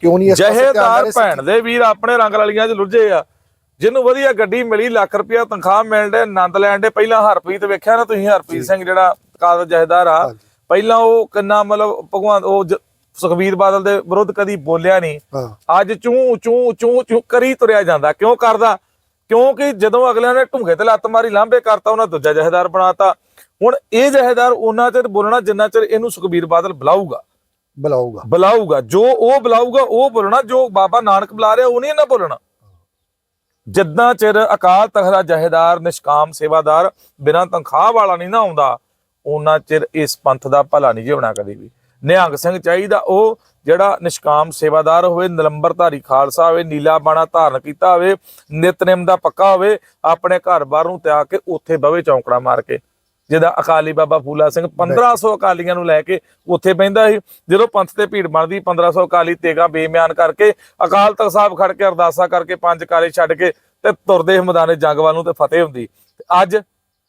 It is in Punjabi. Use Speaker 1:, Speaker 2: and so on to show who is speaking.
Speaker 1: ਕਿਉਂ ਨਹੀਂ ਇਸ ਦੇ
Speaker 2: ਜਹੇਦਾਰ ਭੈਣ ਦੇ ਵੀਰ ਆਪਣੇ ਰੰਗ ਵਾਲੀਆਂ 'ਚ ਲੁੱਝੇ ਆ। ਜਿਹਨੂੰ ਵਧੀਆ ਗੱਡੀ ਮਿਲੀ ਲੱਖ ਰੁਪਇਆ ਤਨਖਾਹ ਮਿਲ ਡੇ ਆਨੰਦ ਲੈਣ ਦੇ ਪਹਿਲਾਂ ਹਰਪ੍ਰੀਤ ਵੇਖਿਆ ਨਾ ਤੁਸੀਂ ਹਰਪ੍ਰੀਤ ਸਿੰਘ ਜਿਹੜਾ ਕਾਦਰ ਜਹੇਦਾਰ ਆ। ਪਹਿਲਾਂ ਉਹ ਕਿੰਨਾ ਮਤਲਬ ਭਗਵਾਨ ਉਹ ਸੁਖਬੀਰ ਬਾਦਲ ਦੇ ਵਿਰੁੱਧ ਕਦੀ ਬੋਲਿਆ ਨਹੀਂ। ਅੱਜ ਚੂੰ ਚੂੰ ਚੂੰ ਚੂੰ ਕਰੀ ਤੁਰਿਆ ਜਾਂਦਾ। ਕਿਉਂ ਕਰਦਾ? ਕਿਉਂਕਿ ਜਦੋਂ ਅਗਲਿਆਂ ਨੇ ਢੁੰਗੇ ਤੇ ਲੱਤ ਮਾਰੀ ਲਾਂਬੇ ਕਰਤਾ ਉਹਨਾਂ ਦੂਜਾ ਜਹੇਦਾਰ ਬਣਾਤਾ। ਹੁਣ ਇਹ ਜਹੇਦਾਰ ਉਹਨਾਂ ਚਿਰ ਬੋਲਣਾ ਜਿੰਨਾ ਚਿਰ ਇਹਨੂੰ ਸੁਖਬੀਰ ਬਾਦਲ ਬੁਲਾਊਗਾ।
Speaker 1: ਬੁਲਾਊਗਾ।
Speaker 2: ਬੁਲਾਊਗਾ, ਜੋ ਉਹ ਬੁਲਾਊਗਾ, ਉਹ ਬੋਲਣਾ, ਜੋ ਬਾਬਾ ਨਾਨਕ ਬੁਲਾ ਰਿਹਾ ਉਹ ਨਹੀਂ ਇਹਨਾਂ ਬੋਲਣਾ। ਜਿੱਦਾਂ ਚਿਰ ਅਕਾਲ ਤਖਤ ਦਾ ਜਹੇਦਾਰ, ਨਿਸ਼ਕਾਮ ਸੇਵਾਦਾਰ ਬਿਨਾਂ ਤਨਖਾਹ ਵਾਲਾ ਨਹੀਂ ਨਾ ਆਉਂਦਾ, ਉਹਨਾਂ ਚਿਰ ਇਸ ਪੰਥ ਦਾ ਭਲਾ ਨਹੀਂ ਜਿਉਣਾ ਕਦੇ ਵੀ। ਨਿਹੰਗ ਸਿੰਘ ਚਾਹੀਦਾ ਉਹ ਜਿਹੜਾ ਨਿਸ਼ਕਾਮ ਸੇਵਾਦਾਰ ਹੋਵੇ, ਨਿਲੰਬਰਧਾਰੀ ਖਾਲਸਾ ਹੋਵੇ, ਨੀਲਾ ਬਾਣਾ ਧਾਰਨ ਕੀਤਾ ਹੋਵੇ, ਨਿਤਨੇਮ ਦਾ ਪੱਕਾ ਹੋਵੇ, ਆਪਣੇ ਘਰ-ਬਾਰ ਨੂੰ ਤਿਆਗ ਕੇ ਉੱਥੇ ਬਵੇ ਚੌਂਕੜਾ ਮਾਰ ਕੇ। ਜਿਹਦਾ ਅਕਾਲੀ ਬਾਬਾ ਫੂਲਾ ਸਿੰਘ 1500 ਅਕਾਲੀਆਂ ਨੂੰ ਲੈ ਕੇ ਉੱਥੇ ਬਹਿੰਦਾ ਸੀ। ਜਦੋਂ ਪੰਥ ਤੇ ਭੀੜ ਬਣਦੀ 1500 ਅਕਾਲੀ ਤੇਗਾ ਬੇਮਿਆਨ ਕਰਕੇ ਅਕਾਲ ਤਖਤ ਸਾਹਿਬ ਖੜ ਕੇ ਅਰਦਾਸਾਂ ਕਰਕੇ ਪੰਜ ਕਾਲੇ ਛੱਡ ਕੇ ਤੇ ਤੁਰਦੇ ਮੈਦਾਨੇ ਜੰਗ ਵੱਲ ਨੂੰ ਤੇ ਫਤਿਹ ਹੁੰਦੀ। ਅੱਜ